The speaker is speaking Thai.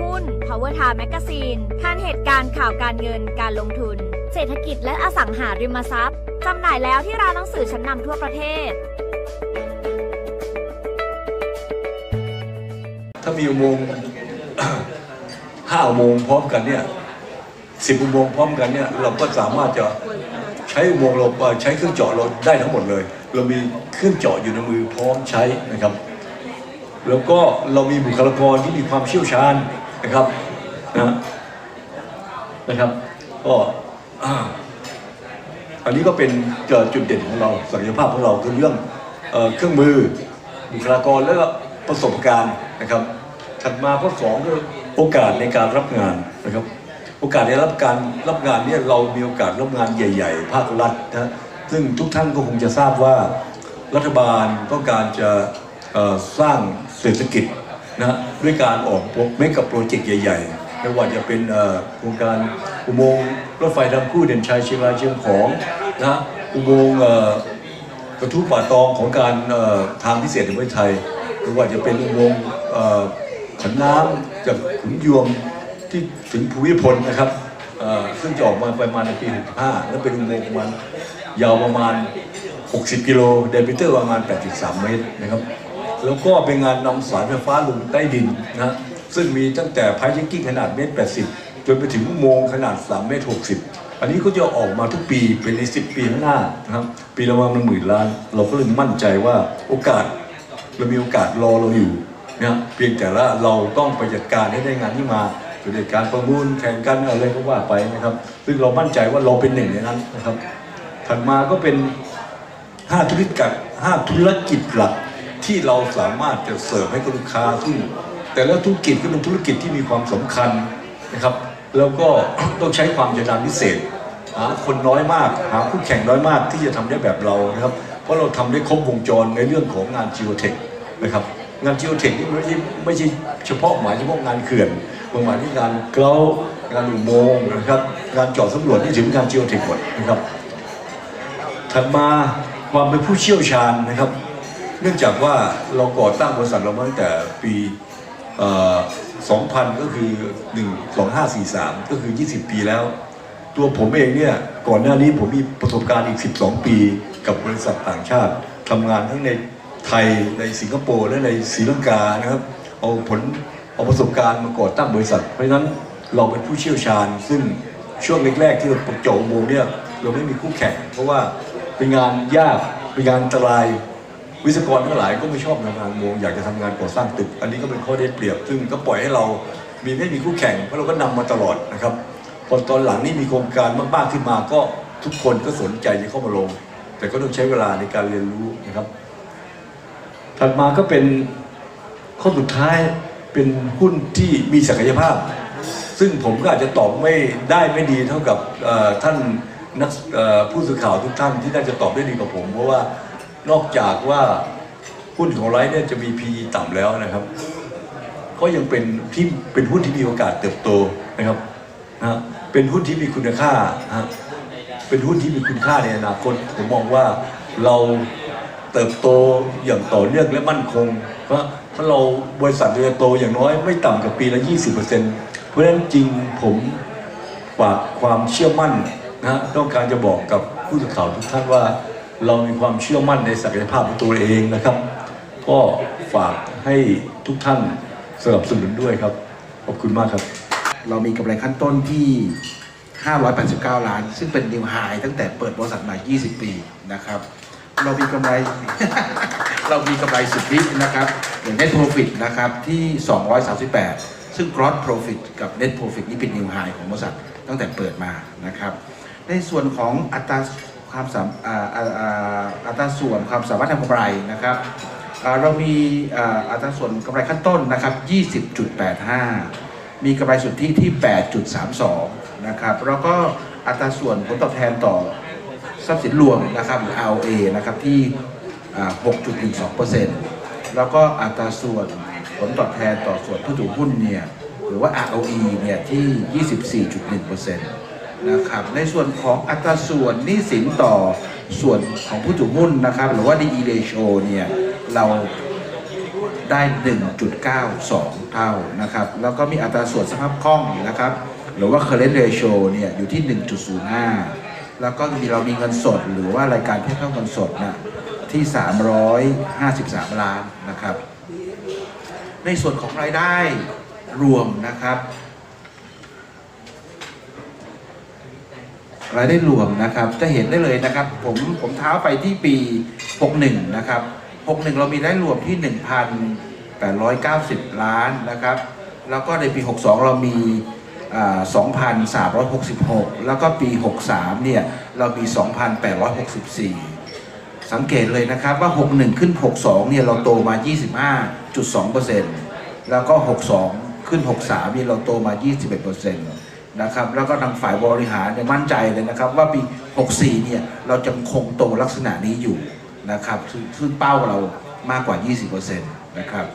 หุ้น Power Time Magazine ทันเหตุการณ์ข่าวการเงินการลงทุน เศรษฐกิจและอสังหาริมทรัพย์จำหน่ายแล้วที่ร้านหนังสือชั้นนำทั่วประเทศ ถ้ามีอุโมงค์ ห้าอุโมงค์พร้อมกันเนี่ยสิบอุโมงค์พร้อมกันเนี่ยเราก็สามารถจะใช้อุโมงค์เราใช้เครื่องเจาะเราได้ทั้งหมดเลย เรามีเครื่องเจาะอยู่ในมือพร้อมใช้นะครับ แล้วก็เรามีบุคลากรที่มีความเชี่ยวชาญ นะครับนะนะครับก็อันนี้ก็เป็นเอ่อจุดเด่นของเราศักยภาพของเราคือเรื่องเอเครื่องมือบุคลากรแล้วก็ประสบการณ์นะครับถัดมาข้อสองคือโอกาสในการรับงานนะครับ โอกาสในรับการรับงานเนี่ยเรามีโอกาสรับงานใหญ่ ๆ ภาครัฐนะซึ่งทุกท่านก็คงจะทราบว่ารัฐบาลต้องการจะสร้างเศรษฐกิจ นะด้วยการออกเมกับโปรเจกต์ใหญ่ๆไม่ว่าจะเป็นโครงการอุโมงค์รถไฟทางคู่เด่นชัยเชียงรายเชียงของนะอุโมงค์กระทู้ป่าตองของการทางพิเศษในประเทศไทยไม่ว่าจะเป็นอุโมงค์ขันน้ำจากขุนยวมที่ถึงภูมิพลนะครับซึ่งจะออกมาประมาณในปี 65 แล้วเป็นอุโมงค์ประมาณยาวประมาณ 60 กิโลเดมิเตอร์ประมาณ 8.3 เมตรนะครับ แล้วก็เป็นงานนำสายไฟฟ้าลงใต้ดินนะซึ่งมีตั้งแต่ไพจิงกิ้งขนาดเมตร80จนไปถึงโมงขนาด3เมตร60อันนี้ก็จะออกมาทุกปีเป็นใน10ปีข้างหน้านะครับปีละประมาณหมื่นล้าน เราก็เลยมั่นใจว่าโอกาสเรามีโอกาสรอเราอยู่นะครับเพียงแต่ละเราต้องไปจัดการให้ได้งานที่มาโดยการประมูลแข่งกันอะไรก็ว่าไปนะครับ ซึ่งเรามั่นใจว่าเราเป็นหนึ่งในนั้นนะครับถัดมาก็เป็นห้าธุรกิจห้าธุรกิจหลัก ที่เราสามารถจะเสิร์ฟให้กับลูกค้าซึ่งแต่ละธุรกิจก็เป็นธุรกิจที่มีความสำคัญนะครับ แล้วก็ต้องใช้ความชำนาญพิเศษหาคนน้อยมาก หาคู่แข่งน้อยมากที่จะทำได้แบบเรานะครับ เพราะเราทำได้ครบวงจรในเรื่องของงาน geotech นะครับงาน geotech นี่ไม่ใช่ไม่ใช่เฉพาะหมายเฉพาะงานเขื่อนมันหมายถึงงานเกลางานอุโมงค์นะครับงานเจาะสำรวจนี่ถึงงาน geotech หมดนะครับถัดมาความเป็นผู้เชี่ยวชาญนะครับ เนื่องจากว่าเราก่อตั้งบริษัทเรามาตั้งแต่ปี2000 ก็คือ 1 2543 ก็คือ 20 ปีแล้ว ตัวผมเองเนี่ยก่อนหน้านี้ผมมีประสบการณ์อีก 12 ปีกับบริษัทต่างชาติทำงานทั้งในไทยในสิงคโปร์และในศรีลังกานะครับ เอาผลเอาประสบการณ์มาก่อตั้งบริษัท เพราะฉะนั้นเราเป็นผู้เชี่ยวชาญ ซึ่งช่วงแรกๆที่เราเจาะอุโมงเนี่ยเราไม่มีคู่แข่ง เพราะว่าเป็นงานยากเป็นงานอันตราย วิศวกรทั้งหลายก็ไม่ชอบทำงานโมงอยากจะทำงานก่อสร้างตึก อันนี้ก็เป็นข้อได้เปรียบ ซึ่งก็ปล่อยให้เรามีไม่มีคู่แข่งเพราะเราก็นำมาตลอดนะครับพอตอนหลังนี่มีโครงการมากๆขึ้นมาก็ทุกคนก็สนใจจะเข้ามาลง แต่ก็ต้องใช้เวลาในการเรียนรู้นะครับ ถัดมาก็เป็นข้อสุดท้ายเป็นหุ้นที่มีศักยภาพ ซึ่งผมก็อาจจะตอบไม่ได้ไม่ดีเท่ากับท่านนักผู้สื่อข่าวทุกท่านที่น่าจะตอบได้ดีกว่าผม เพราะว่า นอกจากว่าหุ้นของไลท์เนี่ยจะมี PE ต่ำแล้วนะครับก็ยังเป็นที่เป็นหุ้นที่มีโอกาสเติบโตนะครับนะเป็นหุ้นที่มีคุณค่านะฮะเป็นหุ้นที่มีคุณค่าในอนาคตผมมองว่าเราเติบโตอย่างต่อเนื่องและมั่นคง เพราะถ้าเราบริษัทเราจะโตอย่างน้อยไม่ต่ำกว่าปีละ 20%เพราะฉะนั้นจริงผมฝากความเชื่อมั่นนะฮะต้องการจะบอกกับผู้สื่อข่าวทุกท่านว่า เรามีความเชื่อมั่นในศักยภาพของตัวเองนะครับ ก็ฝากให้ทุกท่านสนับสนุนด้วยครับ ขอบคุณมากครับ เรามีกำไรขั้นต้นที่ 589 ล้าน ซึ่งเป็นนิวไฮตั้งแต่เปิดบริษัทมา 20 ปีนะครับ เรามีกำไร เรามีกำไรสุทธินะครับอย่าง net profit นะครับที่ 238 ซึ่ง gross profit กับ net profit นี่เป็นนิวไฮของบริษัทตั้งแต่เปิดมานะครับ ในส่วนของอัตรา ความสามอัตราส่วนความสามารถทำกำไรนะครับเรามีอัตราส่วนกำไรขั้นต้นนะครับ 20.85 มีกำไรสุทธิที่ 8.32 นะครับแล้วก็อัตราส่วนผลตอบแทนต่อทรัพย์สินรวมนะครับหรือ ROA นะครับที่ 6.12%แล้วก็อัตราส่วนผลตอบแทนต่อส่วนผู้ถือหุ้นเนี่ยหรือว่า ROE เนี่ยที่ 24.1% นะครับ ในส่วนของอัตราส่วนหนี้สินต่อส่วนของผู้ถือหุ้นนะครับ หรือว่า DE ratio เนี่ยเราได้ 1.92 เท่านะครับ แล้วก็มีอัตราส่วนสภาพคล่องนะครับ หรือว่า current ratio เนี่ยอยู่ที่ 1.05 แล้วก็มีเรามีเงินสดหรือว่ารายการเทียบเท่าเงินสดนะที่ 353 ล้านนะครับ ในส่วนของรายได้รวมนะครับ รายได้รวมนะครับ จะเห็นได้เลยนะครับ ผมผมเท้าไปที่ปี 61 นะครับ 61 เรามีรายได้รวมที่ 1,890 ล้านนะครับ แล้วก็ในปี 62 เรามี 2,366 แล้วก็ปี 63 เนี่ย เรามี 2,864 สังเกตเลยนะครับว่า 61 ขึ้น 62 เนี่ย เราโตมา 25.2%แล้วก็ 62 ขึ้น 63 เนี่ย เราโตมา 21% นะครับแล้วก็ทางฝ่ายบริหารเนี่ยมั่นใจเลยนะครับ ว่าปี 64 เนี่ยเราจะคงโตลักษณะนี้อยู่นะครับซึ่งเป้าเรามากกว่า 20%นะครับ